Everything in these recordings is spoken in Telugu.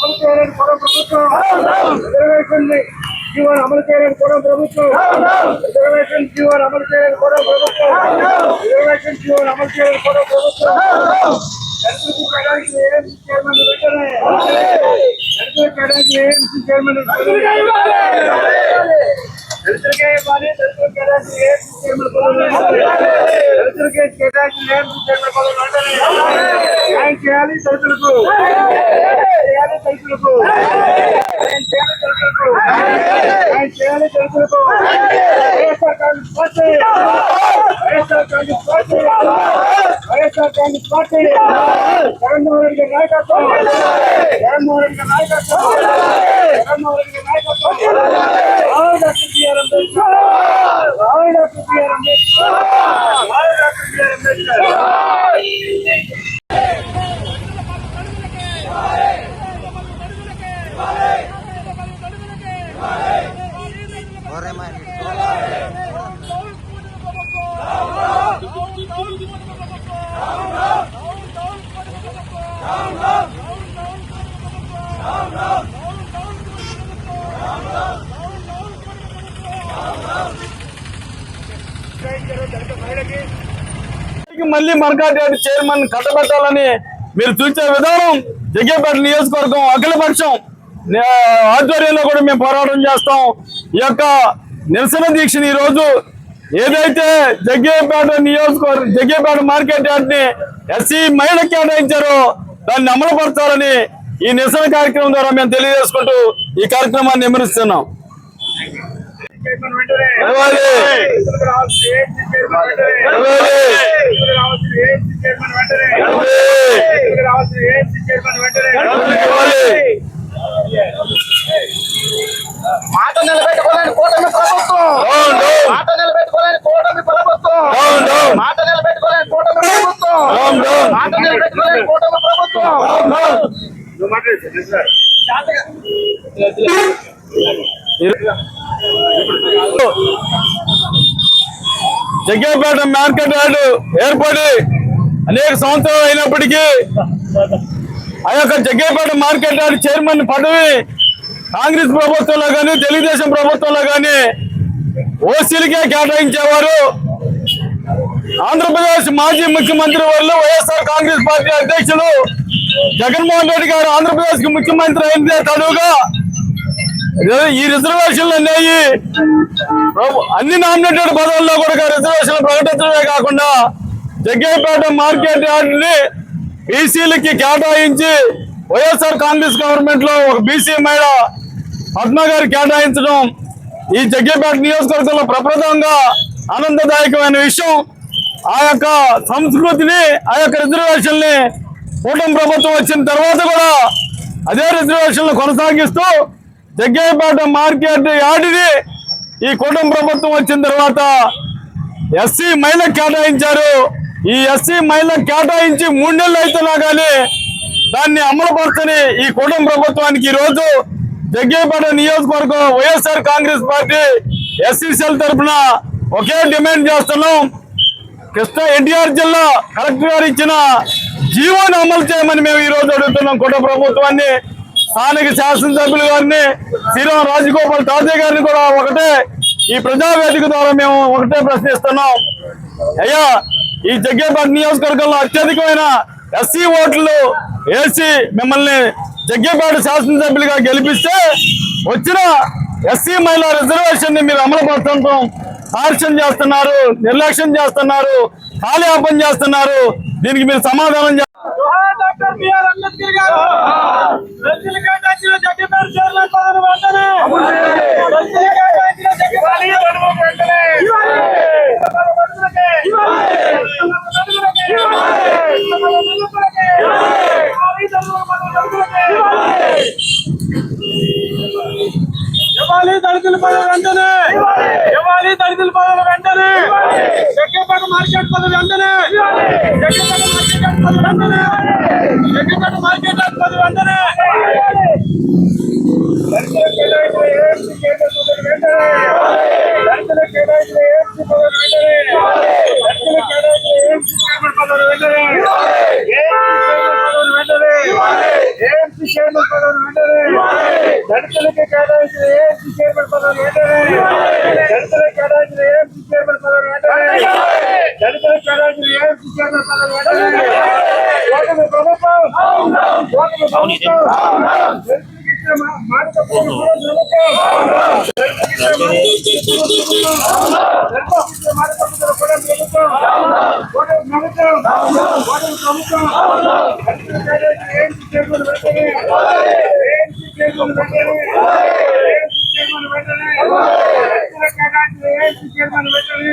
అమలు చేయాలని కూడా ప్రభుత్వం రిజర్వేషన్ని జీవన అమలు చేయాలని కూడా ప్రభుత్వం రిజర్వేషన్ జీవన అమలు చేయాలని కూడా ప్రభుత్వం రిజర్వేషన్ జీవన అమలు చేయాలని కూడా ప్రభుత్వం ఎన్సీసీ కేటాయించి ఏఎంసీ చైర్మన్ చైర్మన్ దళితులకే ఇవ్వాలి దళితులకు కేటాయించిన ఏఎంసీ చైర్మన్ పదవులు వెంటనే. దళితులకే కేటాయించిన ఏఎంసీ చైర్మన్ పదవులు వెంటనే న్యాయం చేయాలి దళితులకు చేయాలి దళితులకు న్యాయం చేయాలి దళితులకు న్యాయం చేయాలి దళితులకు YSR Congress party YSR Congress party YSR Congress party Jaganmohan Reddy గారి నాయకత్వం జగన్మోహన్ రెడ్డి గారి నాయకత్వం జగన్మోహన్ రెడ్డి గారి నాయకత్వం రావు அம்பேத்கர் మళ్ళీ మరకాటి చైర్మన్ కట్టబెట్టాలని మీరు చూసే విధానం జగ్గేపేట నియోజకవర్గం అఖిలపక్షం ఆధ్వర్యంలో కూడా మేము పోరాటం చేస్తాం. ఈ యొక్క నిరసన దీక్షని ఈ రోజు ఏదైతే జగ్గేపేట నియోజకవర్గం జగ్గేపేట మార్కెట్ యార్డ్ని ఎస్సీ మహిళ కేటాయించారో దాన్ని అమలుపరచాలని ఈ నిరసన కార్యక్రమం ద్వారా మేము తెలియజేసుకుంటూ ఈ కార్యక్రమాన్ని విమరిస్తున్నాం మాట నిలబెట్టుకోలేని కూటమి ప్రభుత్వం. మాట నిలబెట్టుకోలేని కూటమి ప్రభుత్వం. మాట నిలబెట్టుకోలేని కూటమి ప్రభుత్వం. మాట నిలబెట్టుకోలేని కూటమి ప్రభుత్వం. జగ్గేపేట మార్కెట్ యార్డు ఏర్పడి అనేక సంవత్సరాలు అయినప్పటికీ ఆ యొక్క జగ్గేపేట మార్కెట్ యార్డు చైర్మన్ పదవి కాంగ్రెస్ ప్రభుత్వంలో కానీ తెలుగుదేశం ప్రభుత్వంలో కానీ ఓసీలకే కేటాయించేవారు. ఆంధ్రప్రదేశ్ మాజీ ముఖ్యమంత్రి వాళ్ళు వైఎస్ఆర్ కాంగ్రెస్ పార్టీ అధ్యక్షులు జగన్మోహన్ రెడ్డి గారు ఆంధ్రప్రదేశ్కి ముఖ్యమంత్రి అయిందే తడుగా ఈ రిజర్వేషన్లు అన్నాయి అన్ని. నామినేటెడ్ పదవుల్లో కూడా రిజర్వేషన్లు ప్రకటించడమే కాకుండా జగ్గేపేట మార్కెట్ యార్డ్ని బీసీలకి కేటాయించి వైఎస్ఆర్ కాంగ్రెస్ గవర్నమెంట్లో ఒక బీసీ మహిళ పద్మ గారు కేటాయించడం ఈ జగ్గేపేట నియోజకవర్గంలో ప్రప్రదంగా ఆనందదాయకమైన విషయం. ఆ యొక్క సంస్కృతిని ఆ యొక్క రిజర్వేషన్ని కూటమి ప్రభుత్వం వచ్చిన తర్వాత కూడా అదే రిజర్వేషన్లు కొనసాగిస్తూ జగ్గయ్యపాట మార్కెట్ యార్డుని ఈ కుటుంబ ప్రభుత్వం వచ్చిన తర్వాత ఎస్సీ మహిళకు కేటాయించారు. ఈ ఎస్సీ మహిళకు కేటాయించి మూడు నెలలు అయితేనా కానీ దాన్ని అమలుపరచని ఈ కుటుంబ ప్రభుత్వానికి ఈ రోజు నియోజకవర్గం YSR Congress party SC cell తరఫున ఒకే డిమాండ్ చేస్తున్నాం. కృష్ణా ఎన్టీఆర్ జిల్లా కలెక్టర్ గారు ఇచ్చిన జీవోని అమలు చేయమని మేము ఈ రోజు అడుగుతున్నాం కుటుంబ ప్రభుత్వాన్ని. స్థానిక శాసనసభ్యులు గారిని శ్రీరామ్ రాజగోపాల్ తాతయ్య గారిని కూడా ఒకటే ఈ ప్రజావేదిక ద్వారా మేము ఒకటే ప్రశ్నిస్తున్నాం. అయ్యా ఈ జగ్గేపేట నియోజకవర్గంలో అత్యధికమైన ఎస్సీ ఓట్లు వేసి మిమ్మల్ని జగ్గేపేట శాసనసభ్యులుగా గెలిపిస్తే వచ్చిన ఎస్సీ మహిళా రిజర్వేషన్ని మీరు అమలు పడుతుంటాం ఆర్షన్ చేస్తున్నారు నిర్లక్ష్యం చేస్తున్నారు కాలయాపన చేస్తున్నారు. దీనికి మీరు సమాధానం చెప్ప- డాక్టర్ బిఆర్ అంబేద్కర్ గారు దళితుల కేటాయించిన జగ్గపేట చైర్మన్ పదవి వెంటనే దళితుల కేటాయించిన జగ్గపేట పదవి వెంటనే దళితులకే. దళితులకే. దళితులకే. ఇవ్వాలి దళితుల పదవి వెంటనే. ఇవ్వాలి దళితుల పదవి వెంటనే. జగ్గపేట మార్కెట్ పదవి వెంటనే. జగ్గపేట మార్కెట్ పదవి వెంటనే. జగ్గపేట మార్కెట్ పదవి వెంటనే. చైర్మన్ పదవి వెంటనే దళితులకు పదవి వెంటనే ఓటమి ప్రభుత్వం ఓటమి ప్రభుత్వం మాట ప్రభుత్వం వెంటనే చైర్మన్ వెంటనే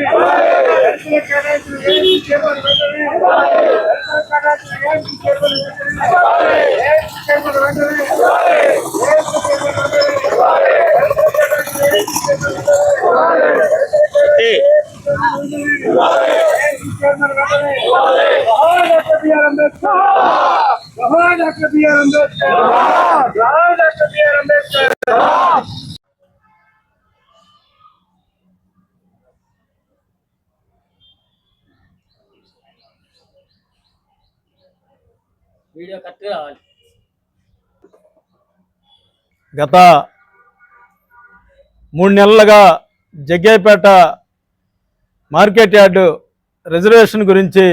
వీడియో కరెక్ట్గా రావాలి. గత మూడు నెలలుగా జగ్గేపేట మార్కెట్ యార్డు రిజర్వేషన్ గురించి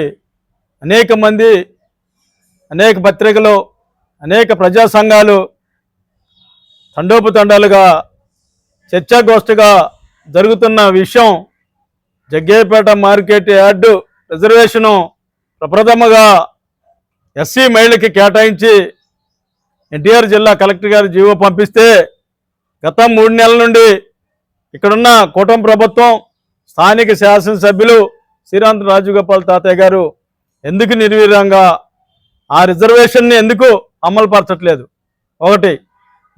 అనేక మంది అనేక పత్రికలు అనేక ప్రజా సంఘాలు తండోపుతండాలుగా చర్చాగోష్ఠిగా జరుగుతున్న విషయం జగ్గేపేట మార్కెట్ యార్డు రిజర్వేషను ప్రప్రథమగా ఎస్సీ మహిళకి కేటాయించి ఎన్టీఆర్ జిల్లా కలెక్టర్ గారు జీవో పంపిస్తే గత మూడు నెలల నుండి ఇక్కడున్న కూటమి ప్రభుత్వం స్థానిక శాసనసభ్యులు శ్రీరాంత్ రాజగోపాల్ తాతయ్య గారు ఎందుకు నిర్వీర్యంగా ఆ రిజర్వేషన్ని ఎందుకు అమలు పరచట్లేదు ఒకటి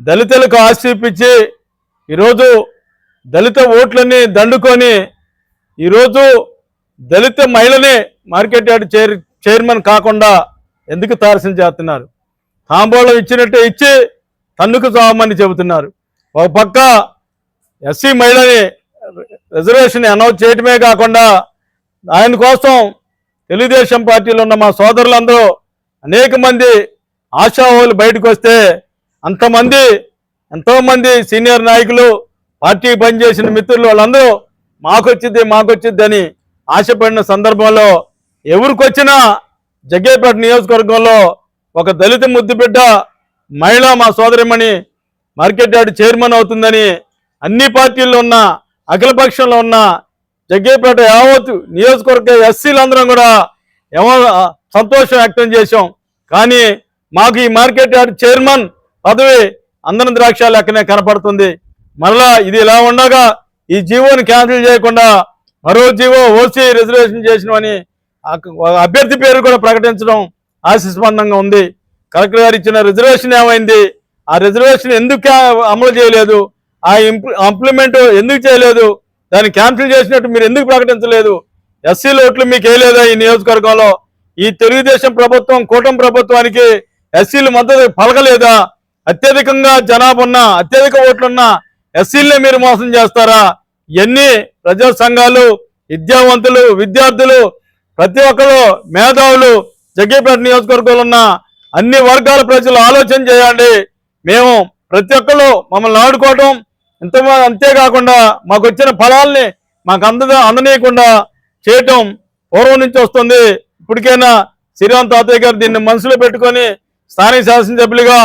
దళితులకు ఆస్తి ఈరోజు దళిత ఓట్లని దండుకొని ఈరోజు దళిత మహిళని మార్కెట్ యార్డ్ చైర్ చైర్మన్ కాకుండా ఎందుకు తారసం చేస్తున్నారు? తాంబూలం ఇచ్చినట్టే ఇచ్చి తన్నుకు చావమని చెబుతున్నారు. ఒక పక్క ఎస్సీ మహిళని రిజర్వేషన్ అనౌన్స్ చేయటమే కాకుండా ఆయన కోసం తెలుగుదేశం పార్టీలో ఉన్న మా సోదరులందరూ అనేక మంది ఆశావాహులు బయటకు వస్తే అంతమంది ఎంతోమంది సీనియర్ నాయకులు పార్టీ పనిచేసిన మిత్రులు వాళ్ళందరూ మాకొచ్చిద్ది మాకొచ్చింది అని ఆశపడిన సందర్భంలో ఎవరికొచ్చినా జగ్గేపేట నియోజకవర్గంలో ఒక దళిత ముద్దు బిడ్డ మహిళ మా సోదరిమణి మార్కెట్ యార్డ్ చైర్మన్ అవుతుందని అన్ని పార్టీల్లో ఉన్న అఖిలపక్షంలో ఉన్న జగ్గేపేట యావత్ నియోజకవర్గ ఎస్సీలందరం కూడా ఏమో సంతోషం వ్యక్తం చేశాం. కానీ మాకు ఈ మార్కెట్ యార్డ్ చైర్మన్ పదవి అందరం ద్రాక్ష లెక్కనే కనపడుతుంది. మరలా ఇది ఇలా ఉండగా ఈ జీవోని క్యాన్సిల్ చేయకుండా మరో జీవో ఓసీ రిజర్వేషన్ చేసినవని అభ్యర్థి పేరు కూడా ప్రకటించడం ఆశస్పందంగా ఉంది. కలెక్టర్ గారు ఇచ్చిన రిజర్వేషన్ ఏమైంది? ఆ రిజర్వేషన్ ఎందుకు అమలు చేయలేదు? ఆ ఇంప్లిమెంట్ ఎందుకు చేయలేదు? దాన్ని క్యాన్సిల్ చేసినట్టు మీరు ఎందుకు ప్రకటించలేదు? ఎస్సీల ఓట్లు మీకు వేయలేదా ఈ నియోజకవర్గంలో? ఈ తెలుగుదేశం ప్రభుత్వం కూటమి ప్రభుత్వానికి ఎస్సీలు మద్దతు పలకలేదా? అత్యధికంగా జనాభా ఉన్న అత్యధిక ఓట్లున్న ఎస్సీలనే మీరు మోసం చేస్తారా? ఎన్ని ప్రజా సంఘాలు విద్యావంతులు విద్యార్థులు ప్రతి ఒక్కరు మేధావులు జగ్గేపేట నియోజకవర్గంలో ఉన్న అన్ని వర్గాల ప్రజలు ఆలోచన చేయండి. మేము ప్రతి ఒక్కరు మమ్మల్ని ఆడుకోవటం ఇంత అంతేకాకుండా మాకు వచ్చిన ఫలాల్ని మాకు అంద అందనీయకుండా చేయటం పూర్వం నుంచి వస్తుంది. ఇప్పటికైనా శ్రీరామ్ తాతయ్య గారు దీన్ని మనసులో పెట్టుకొని స్థానిక శాసనసభ్యులుగా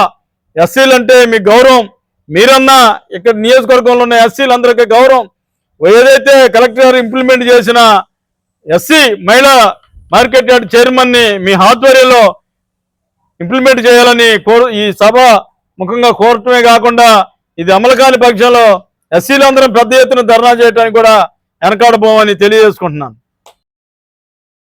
ఎస్సీలు అంటే మీ గౌరవం. మీరన్నా ఇక్కడ నియోజకవర్గంలో ఉన్న ఎస్సీలందరికీ గౌరవం. ఏదైతే కలెక్టర్ ఇంప్లిమెంట్ చేసిన ఎస్సీ మహిళా మార్కెట్ యార్డ్ చైర్మన్ని మీ ఆధ్వర్యంలో ఇంప్లిమెంట్ చేయాలని కోరు ఈ సభ ముఖంగా కోరటమే కాకుండా ఇది అమలు కాని పక్షంలో ఎస్సీలందరం పెద్ద ఎత్తున ధర్నా చేయడానికి కూడా వెనకాడబోమని తెలియజేసుకుంటున్నాను.